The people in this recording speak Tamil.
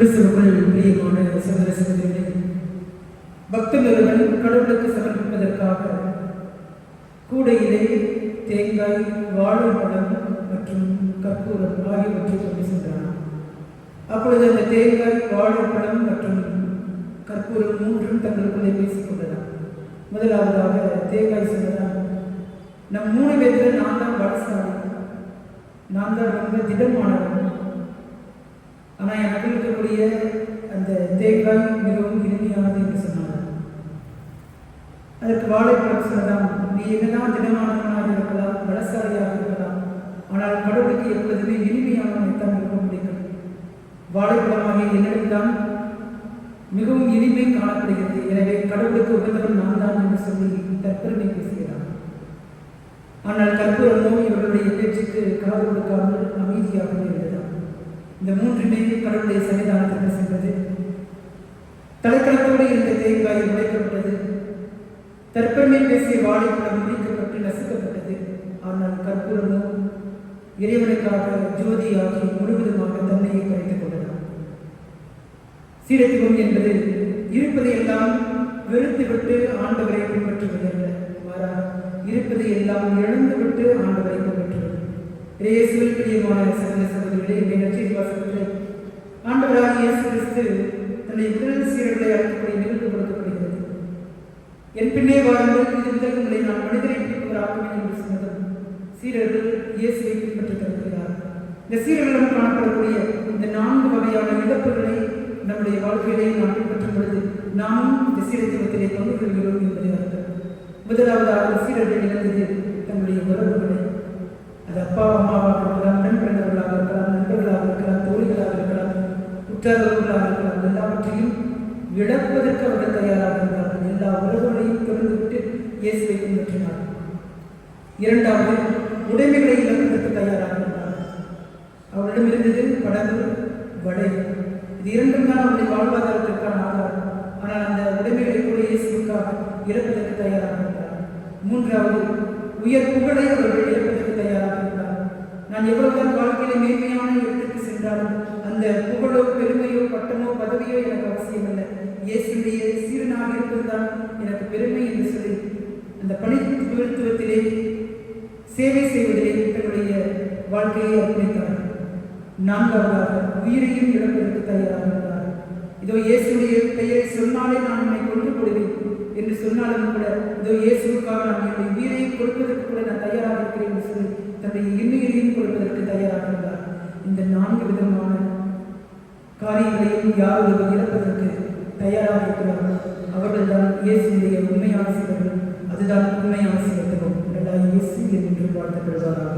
கிறிஸ்துவுக்குள் பிரியமான சகோதர சகோதரிகளே பக்தன் ஒருவன் கடவுளுக்கு சமர்ப்பிப்பதற்காக கூடையிலே தேங்காய் வாழைப்பழம் மற்றும் கற்பூரம் ஆகியவற்றை கொண்டு சென்றான் அப்பொழுது அந்த தேங்காய் வாழைப்பழம் மற்றும் கற்பூரம் மூன்றும் தங்களுக்குள்ளே பேசிக் கொண்டன. முதலாவதாக தேங்காய் சொன்னதான் நம் மூணு பேர்த்தில் நான் தான் பலசாலி நான் தான் ரொம்ப திடமானவன். ஆனால் எனக்கு இருக்கக்கூடிய அந்த தேங்காய் மிகவும் இனிமையானது என்று சொன்னார் அதற்கு வாழைப்பழம் சொல்லலாம் நீ என்னதான் திடமானவனாக இருக்கலாம் பலசாலியாக இருக்கலாம் ஆனால் கடவுளுக்கு எப்பொழுதுமே இனிமையானவனைத்தான் இருக்க முடியும். வாழைப்பழமாக என்னிடம்தான் மிகவும் இனிமை காணப்படுகிறது. எனவே கடவுளுக்கு உகந்தவன் நான் தான் என்று சொல்லி தற்பெருமை பேசுகிறான். ஆனால் கற்பூரமோ இவர்களுடைய பேச்சுக்கு காது கொடுக்காமல் அமைதியாக இருந்ததாம் இந்த மூன்றுமே கடவுளுடைய சன்னிதானத்திற்கு சென்றது. தலைக்களத்தோடு இருந்த தேங்காய் உடைக்கப்பட்டது. தற்பெருமை பேசிய வாழைப்பழம் நீக்கப்பட்டு நசுக்கப்பட்டது. ஆனால் கற்பூரமும் இறைவனுக்காக ஜோதியாகி முழுவதுமாக தன்னையை கரைத்துக் கொண்டதாம் சீரத்துவம் என்பது இருப்பதை எல்லாம் வெறுத்துவிட்டு ஆண்டவரை பின்பற்றுவதல்ல மாறாக இருப்பதை எல்லாம் இழந்துவிட்டு ஆண்டவரை பின்பற்றுவது. இயேசுவில் பிரியமான சகல சகோதரிகளே என் நற்செய்தி வாசகத்தில் ஆண்டவராக இயேசு கிறிஸ்து தன்னை முதல் சீரர்களை அழைக்கக்கூடிய நிகழ்வு என் பின்னே வாருங்கள் இது முதல் உங்களை நான் மனிதரை பிடிப்பவராக்குவேன் என்று சொன்னதும் சீரர்கள் இயேசுவை பின்பற்றி தருகிறார் இந்த சீரர்களிடம் காணப்படக்கூடிய இந்த நான்கு வகையான இழப்புகளை நம்முடைய வாழ்க்கையிலே நாம் பின்பற்றும் பொழுது நாமும் இந்த சீரத்துவத்திலே பங்கு கொள்கிறோம் என்பதை அர்த்தம் முதலாவதாக சீரர்கள் இழந்தது உற்றார்களாக இருக்கலாம் எல்லாவற்றையும் இழப்பதற்கு அவர்கள் தயாராக இருந்தார்கள். எல்லா உறவுகளையும் திறந்து விட்டு இயேசுவை பின்பற்றினார்கள். இரண்டாவது உடைமைகளை இழப்பதற்கு தயாராக இருந்தார் அவரிடம் இருந்தது படகு வடை. இது இரண்டும் தான் அவருடைய வாழ்வாதாரத்திற்கான ஆதாரம். ஆனால் அந்த உடைமைகளை கூட இயேசுக்காக இறப்பதற்கு தயாராக இருந்தார் மூன்றாவது உயர் புகழை அவர்கள் புகழோ பெருமையோ பட்டமோ பதவியோ எனக்கு அவசியம் இல்லை இயேசுடைய சீரனாக இருப்பதுதான் எனக்கு பெருமை என்று சொல்லி அந்த பணி துவத்திலே சேவை செய்வதிலே தன்னுடைய வாழ்க்கையை அர்ப்பணித்தார். நான்காவதாக உயிரையும் இழப்பதற்கு தயாராக இருந்தார். இதோ இயேசுடைய பெயரை சொன்னாலே நான் உன்னை கொண்டு போடுவேன் என்று சொன்னாலும் கூட காரியங்களையும் யார் ஒருவர் இழப்பதற்கு தயாராக இருக்கிறார்கள் அவர்கள்தான் இயேசுடைய உண்மையான சிறப்பு அதுதான் உண்மையான சிறப்பு இயேசு என்று வாழ்த்தப்படுவார்கள்